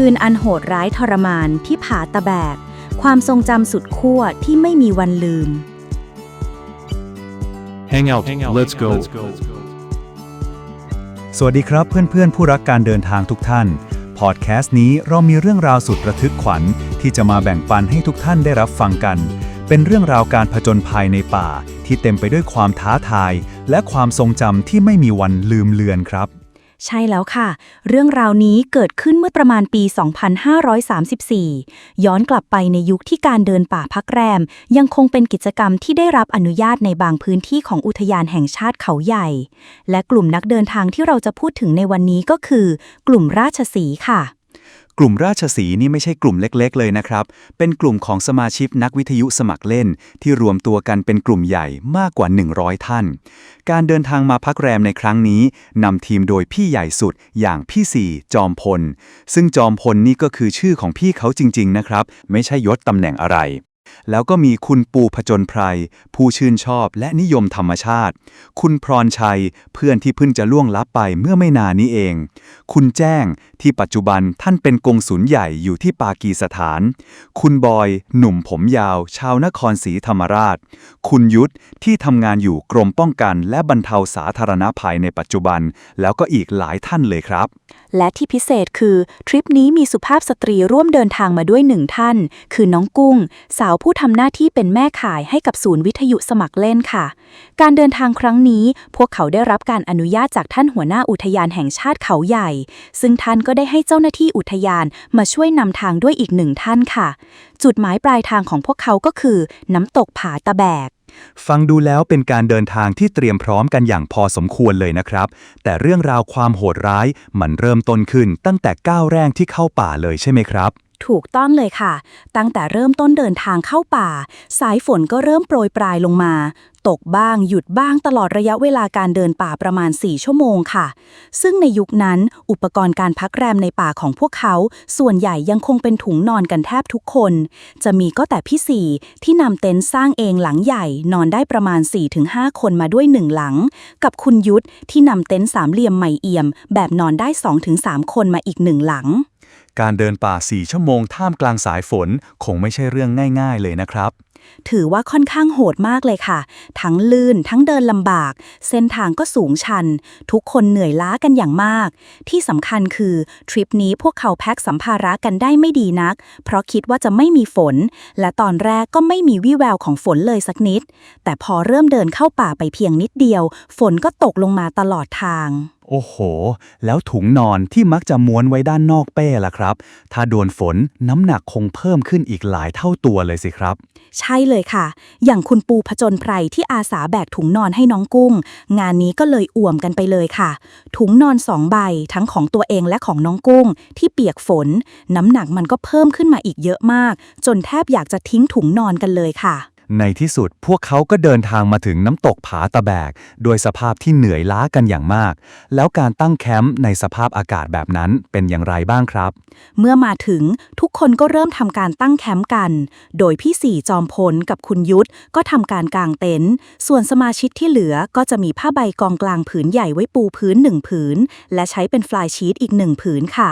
คืนอันโหดร้ายทรมานที่ผาตะแบก ความทรงจำสุดขั้วที่ไม่มีวันลืม Hang out. Let's go. สวัสดีครับเพื่อนๆ ผู้รักการเดินทางทุกท่าน พอดแคสต์นี้เรามีเรื่องราวสุดระทึกขวัญ ที่จะมาแบ่งปันให้ทุกท่านได้รับฟังกัน เป็นเรื่องราวการผจญภัยในป่า ที่เต็มไปด้วยความท้าทาย และความทรงจำที่ไม่มีวันลืมเลือนครับ ใช่แล้วค่ะ เรื่องราวนี้เกิดขึ้นเมื่อประมาณปี 2534 ย้อนกลับไปในยุคที่การเดินป่าพักแรม ยังคงเป็นกิจกรรมที่ได้รับอนุญาตในบางพื้นที่ของอุทยานแห่งชาติเขาใหญ่ และกลุ่มนักเดินทางที่เราจะพูดถึงในวันนี้ก็คือ กลุ่มราชสีค่ะ กลุ่มราชสีนี่ไม่ใช่กลุ่มเล็กๆ เลยนะครับ เป็นกลุ่มของสมาชิกนักวิทยุสมัครเล่น ที่รวมตัวกันเป็นกลุ่มใหญ่มากกว่า 100 ท่าน การเดินทางมาพักแรมในครั้งนี้นำทีมโดยพี่ใหญ่สุดอย่างพี่สี่จอมพล ซึ่งจอมพลนี่ก็คือชื่อของพี่เขาจริง ๆ นะครับ ไม่ใช่ยศตำแหน่งอะไร แล้วก็มีคุณปูผจญไพรผู้ชื่นชอบและนิยมธรรมชาติ คุณพรชัยเพื่อนที่เพิ่งจะล่วงลับไปเมื่อไม่นานนี้เอง คุณแจ้งที่ปัจจุบันท่านเป็นกงสุลใหญ่อยู่ที่ปากีสถาน คุณบอย หนุ่มผมยาว ชาวนครศรีธรรมราช คุณยุทธที่ทำงานอยู่กรมป้องกัน และบรรเทาสาธารณภัยในปัจจุบัน แล้วก็อีกหลายท่านเลยครับ และที่พิเศษคือ ทริปนี้มีสุภาพสตรีร่วมเดินทางมาด้วยหนึ่งท่าน คือน้องกุ้ง สาวผู้ทำหน้าที่เป็นแม่ขายให้กับศูนย์วิทยุสมัครเล่นค่ะ การเดินทางครั้งนี้ พวกเขาได้รับการอนุญาตจากท่านหัวหน้าอุทยานแห่งชาติเขาใหญ่ ซึ่งท่านก็ได้ให้เจ้าหน้าที่อุทยานมาช่วยนำทางด้วยอีกหนึ่งท่านค่ะ จุดหมายปลายทางของพวกเขาก็คือ น้ำตกผาตะแบกฟังดูแล้วเป็นการเดินทางที่เตรียมพร้อมกันอย่างพอสมควรเลยนะครับ แต่เรื่องราวความโหดร้ายมันเริ่มต้นขึ้นตั้งแต่ก้าวแรกที่เข้าป่าเลยใช่ไหมครับ ถูกต้องเลยค่ะ ตั้งแต่เริ่มต้นเดินทางเข้าป่า สายฝนก็เริ่มโปรยปลายลงมา ตกบ้างหยุดบ้างตลอดระยะเวลาการเดินป่าประมาณ 4 ชั่วโมงค่ะ ซึ่งในยุคนั้นอุปกรณ์การพักแรมในป่าของพวกเขา ส่วนใหญ่ยังคงเป็นถุงนอนกันแทบทุกคน จะมีก็แต่พี่สี่ที่นำเต็นท์สร้างเองหลังใหญ่นอนได้ประมาณ 4-5 คนมาด้วยหนึ่งหลัง กับคุณยุทธที่นำเต็นท์สามเหลี่ยมใหม่เอี่ยม แบบนอนได้ 2-3 คนมาอีกหนึ่งหลัง การเดินป่า 4 ชั่วโมงท่ามกลางสายฝน คงไม่ใช่เรื่องง่าย ๆ เลยนะครับ ถือว่าค่อนข้างโหดมากเลยค่ะ ทั้งลื่นทั้งเดินลำบาก เส้นทางก็สูงชัน ทุกคนเหนื่อยล้ากันอย่างมาก ที่สำคัญคือทริปนี้พวกเขาแพ็คสัมภาระกันได้ไม่ดีนัก เพราะคิดว่าจะไม่มีฝน และตอนแรกก็ไม่มีวี่แววของฝนเลยสักนิด แต่พอเริ่มเดินเข้าป่าไปเพียงนิดเดียว ฝนก็ตกลงมาตลอดทางโอ้โห แล้วถุงนอนที่มักจะม้วนไว้ด้านนอกเป้ล่ะครับ ถ้าโดนฝนน้ำหนักคงเพิ่มขึ้นอีกหลายเท่าตัวเลยสิครับ ใช่เลยค่ะ อย่างคุณปูผจญไพรที่อาสาแบกถุงนอนให้น้องกุ้ง งานนี้ก็เลยอ่วมกันไปเลยค่ะ ถุงนอนสองใบทั้งของตัวเองและของน้องกุ้ง ที่เปียกฝน น้ำหนักมันก็เพิ่มขึ้นมาอีกเยอะมาก จนแทบอยากจะทิ้งถุงนอนกันเลยค่ะ ในที่สุดพวกเขาก็เดินทางมาถึงน้ำตกผาตะแบก โดยสภาพที่เหนื่อยล้ากันอย่างมาก แล้วการตั้งแคมป์ในสภาพอากาศแบบนั้นเป็นอย่างไรบ้างครับ เมื่อมาถึงทุกคนก็เริ่มทำการตั้งแคมป์กัน โดยพี่สี่จอมพลกับคุณยุทธก็ทำการกางเต็นท์ ส่วนสมาชิกที่เหลือก็จะมีผ้าใบกองกลางผืนใหญ่ไว้ปูพื้นหนึ่งผืน และใช้เป็นฟลายชีตอีกหนึ่งผืนค่ะ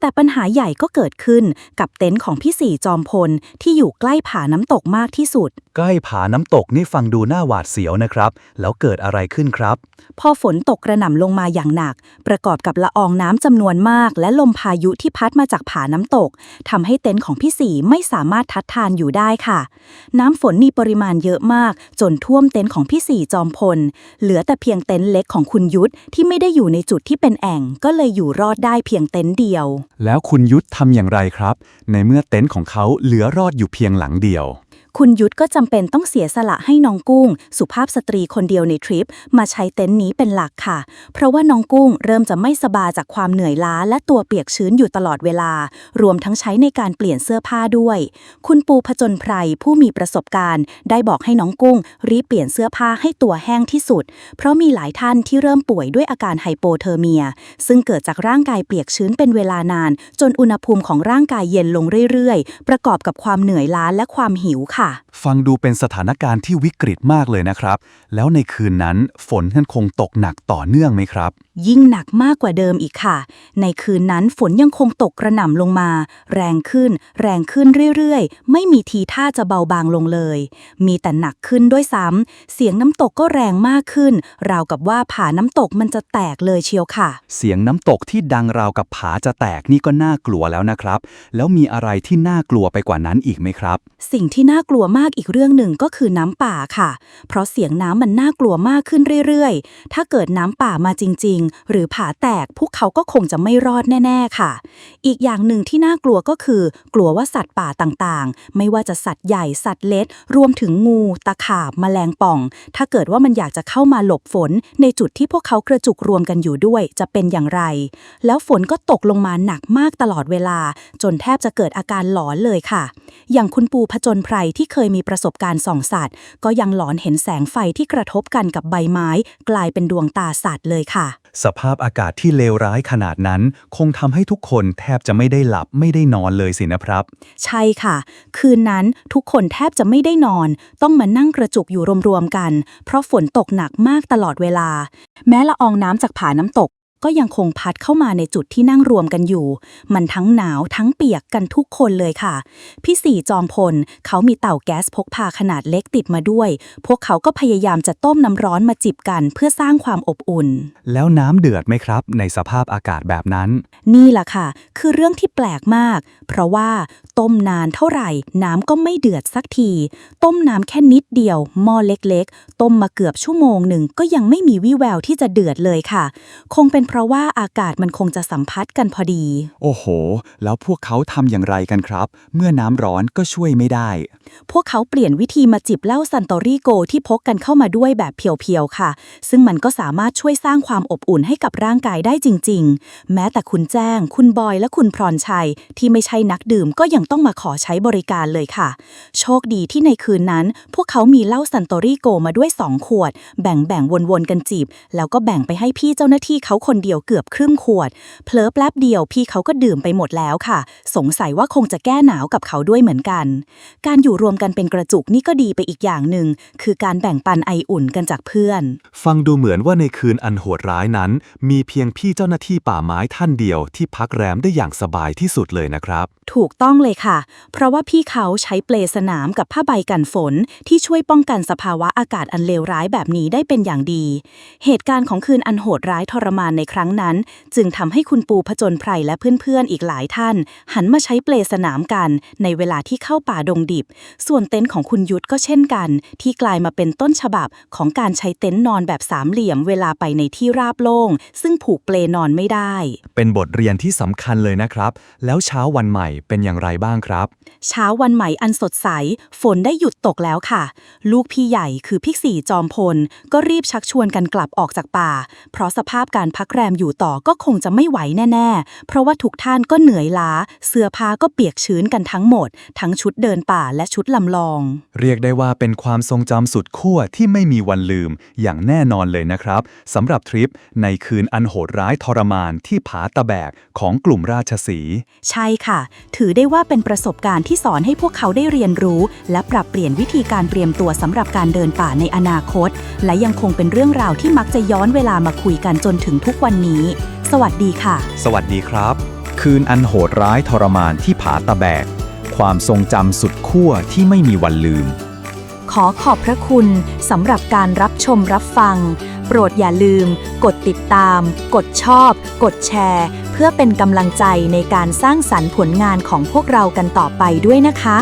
แต่ปัญหาใหญ่ก็เกิดขึ้นกับเต็นท์ของพี่สี่จอมพลที่อยู่ใกล้ผาน้ำตกมากที่สุดใกล้ผาน้ำตกนี่ฟังดูน่าหวาดเสียวนะครับ แล้วเกิดอะไรขึ้นครับ พอฝนตกกระหน่ำลงมาอย่างหนัก ประกอบกับละอองน้ำจำนวนมาก และลมพายุที่พัดมาจากผาน้ำตกทำให้เต็นท์ของพี่สีไม่สามารถทัดทานอยู่ได้ค่ะ น้ำฝนมีปริมาณเยอะมาก จนท่วมเต็นท์ของพี่สีจอมพล เหลือแต่เพียงเต็นท์เล็กของคุณยุทธที่ไม่ได้อยู่ในจุดที่เป็นแอ่ง ก็เลยอยู่รอดได้เพียงเต็นท์เดียว แล้วคุณยุทธทำอย่างไรครับ ในเมื่อเต็นท์ของเขาเหลือรอดอยู่เพียงหลังเดียว คุณยุทธก็จำเป็นต้องเสียสละให้น้องกุ้ง สุภาพสตรีคนเดียวในทริป มาใช้เต็นท์นี้เป็นหลักค่ะ เพราะว่าน้องกุ้งเริ่มจะไม่สบายจากความเหนื่อยล้า และตัวเปียกชื้นอยู่ตลอดเวลา รวมทั้งใช้ในการเปลี่ยนเสื้อผ้าด้วย คุณปูผจญไพรผู้มีประสบการณ์ ได้บอกให้น้องกุ้ง รีบเปลี่ยนเสื้อผ้าให้ตัวแห้งที่สุด เพราะมีหลายท่านที่เริ่มป่วยด้วยอาการไฮโปเทอร์เมีย ซึ่งเกิดจากร่างกายเปียกชื้นเป็นเวลานาน จนอุณหภูมิของร่างกายเย็นลงเรื่อยๆ ประกอบกับความเหนื่อยล้าและความหิวค่ะ ฟังดูเป็นสถานการณ์ที่วิกฤตมากเลยนะครับ แล้วในคืนนั้นฝนท่านคงตกหนักต่อเนื่องไหมครับ ยิ่งหนักมากกว่าเดิมอีกค่ะ ในคืนนั้นฝนยังคงตกกระหน่ำลงมา แรงขึ้น แรงขึ้นเรื่อยๆ ไม่มีทีท่าจะเบาบางลงเลย มีแต่หนักขึ้นด้วยซ้ำเสียงน้ำตกก็แรงมากขึ้น ราวกับว่าผาน้ำตกมันจะแตกเลยเชียวค่ะ เสียงน้ำตกที่ดังราวกับผาจะแตกนี่ก็น่ากลัวแล้วนะครับ แล้วมีอะไรที่น่ากลัวไปกว่านั้นอีกไหมครับ สิ่งที่น่ากลัวมากอีกเรื่องหนึ่งก็คือน้ำป่าค่ะ เพราะเสียงน้ำมันน่ากลัวมากขึ้นเรื่อยๆ ถ้าเกิดน้ำป่ามาจริง ๆ หรือผาแตกพวกเขาก็คงจะไม่รอดแน่ ๆ ค่ะ อีกอย่างหนึ่งที่น่ากลัวก็คือ กลัวว่าสัตว์ป่าต่างๆ ไม่ว่าจะสัตว์ใหญ่สัตว์เล็ก รวมถึงงู ตะขาบแมลงป่อง ถ้าเกิดว่ามันอยากจะเข้ามาหลบฝน ในจุดที่พวกเขากระจุกรวมกันอยู่ด้วย จะเป็นอย่างไร แล้วฝนก็ตกลงมาหนักมากตลอดเวลา จนแทบจะเกิดอาการหลอนเลยค่ะ อย่างคุณปูผจญไพรที่เคยมีประสบการณ์ส่องสัตว์ ก็ยังหลอนเห็นแสงไฟที่กระทบกันกับใบไม้ กลายเป็นดวงตาสัตว์เลยค่ะ สภาพอากาศที่เลวร้ายขนาดนั้น คงทำให้ทุกคนแทบจะไม่ได้หลับไม่ได้นอนเลยสินะครับ ใช่ค่ะ คืนนั้นทุกคนแทบจะไม่ได้นอน ต้องมานั่งกระจุกอยู่รวมๆกัน เพราะฝนตกหนักมากตลอดเวลา แม้ละอองน้ำจากผาน้ำตก ก็ยังคงพัดเข้ามาในจุดที่นั่งรวมกันอยู่ มันทั้งหนาวทั้งเปียกกันทุกคนเลยค่ะ พี่สี่จอมพล เขามีเต่าแก๊สพกพาขนาดเล็กติดมาด้วย พวกเขาก็พยายามจะต้มน้ำร้อนมาจิบกันเพื่อสร้างความอบอุ่น แล้วน้ำเดือดไหมครับ ในสภาพอากาศแบบนั้น นี่แหละค่ะ คือเรื่องที่แปลกมาก เพราะว่าต้มนานเท่าไหร่ น้ำก็ไม่เดือดสักที ต้มน้ำแค่นิดเดียวหม้อเล็กๆ ต้มมาเกือบชั่วโมงหนึ่งก็ยังไม่มีวี่แววที่จะเดือดเลยค่ะ คงเป็นเพราะว่าอากาศมันคงจะสัมพัทธ์กันพอดี โอ้โห แล้วพวกเขาทำอย่างไรกันครับ เมื่อน้ำร้อนก็ช่วยไม่ได้ พวกเขาเปลี่ยนวิธีมาจิบเหล้าซันโตริโกที่พกกันเข้ามาด้วยแบบเพียวๆค่ะ ซึ่งมันก็สามารถช่วยสร้างความอบอุ่นให้กับร่างกายได้จริง ๆ แม้แต่คุณแจ้ง คุณบอยและคุณพรชัย ที่ไม่ใช่นักดื่มก็ยังต้องมาขอใช้บริการเลยค่ะ โชคดีที่ในคืนนั้น พวกเขามีเหล้าซันโตริโกมาด้วย2ขวด แบ่งๆวนๆกันจีบแล้วก็แบ่งไปให้พี่เจ้าหน้าที่เขาคนเดียวเกือบครึ่งขวด เพลอแป๊บเดียวพี่เขาก็ดื่มไปหมดแล้วค่ะ สงสัยว่าคงจะแก้หนาวกับเขาด้วยเหมือนกัน การอยู่รวมกันเป็นกระจุกนี่ก็ดีไปอีกอย่างหนึ่ง คือการแบ่งปันไออุ่นกันจากเพื่อน ฟังดูเหมือนว่าในคืนอันโหดร้ายนั้น มีเพียงพี่เจ้าหน้าที่ป่าไม้ท่านเดียวที่พักแรมได้อย่างสบายที่สุดเลยนะครับ ถูกต้องเลยค่ะ เพราะว่าพี่เขาใช้เปลสนามกับผ้าใบกันฝน ที่ช่วยป้องกันสภาวะอากาศอันเลวร้ายแบบนี้ได้เป็นอย่างดี เหตุการณ์ของคืนอันโหดร้ายทรมานในครั้งนั้น จึงทำให้คุณปูผจญไพรและเพื่อนๆอีกหลายท่าน หันมาใช้เปลสนามกัน ในเวลาที่เข้าป่าดงดิบ ส่วนเต็นท์ของคุณยุทธก็เช่นกัน ที่กลายมาเป็นต้นฉบับของการใช้เต็นท์นอนแบบสามเหลี่ยมเวลาไปในที่ราบโล่ง ซึ่งผูกเปลนอนไม่ได้ เป็นบทเรียนที่สำคัญเลยนะครับ แล้วเช้าวันใหม่เป็นอย่างไรบ้างครับ เช้าวันใหม่อันสดใส ฝนได้หยุดตกแล้วค่ะ ลูกพี่ใหญ่คือพี่สี่จอมพล ก็รีบชักชวนกันกลับออกจากป่า เพราะสภาพการพักแรมอยู่ต่อก็คงจะไม่ไหวแน่ ๆ เพราะว่าทุกท่านก็เหนื่อยล้า เสื้อผ้าก็เปียกชื้นกันทั้งหมด ทั้งชุดเดินป่าและชุดลำลอง เรียกได้ว่าเป็นความทรงจำสุดขั้วที่ไม่มีวันลืมอย่างแน่นอนเลยนะครับสำหรับทริปในคืนอันโหดร้ายทรมานที่ผาตะแบกของกลุ่มราชสีห์ใช่ค่ะ ถือได้ว่าเป็นประสบการณ์ที่สอนให้พวกเขาได้เรียนรู้ และปรับเปลี่ยนวิธีการเตรียมตัวสำหรับการเดินป่าในอนาคต และยังคงเป็นเรื่องราวที่มักจะย้อนเวลามาคุยกันจนถึงทุกวันนี้ สวัสดีค่ะ สวัสดีครับ คืนอันโหดร้ายทรมานที่ผาตะแบก ความทรงจำสุดขั้วที่ไม่มีวันลืม ขอขอบพระคุณสำหรับการรับชมรับฟัง โปรดอย่าลืม กดติดตาม กดชอบ กดแชร์ เพื่อเป็นกำลังใจในการสร้างสรรค์ผลงานของพวกเรากันต่อไปด้วยนะคะ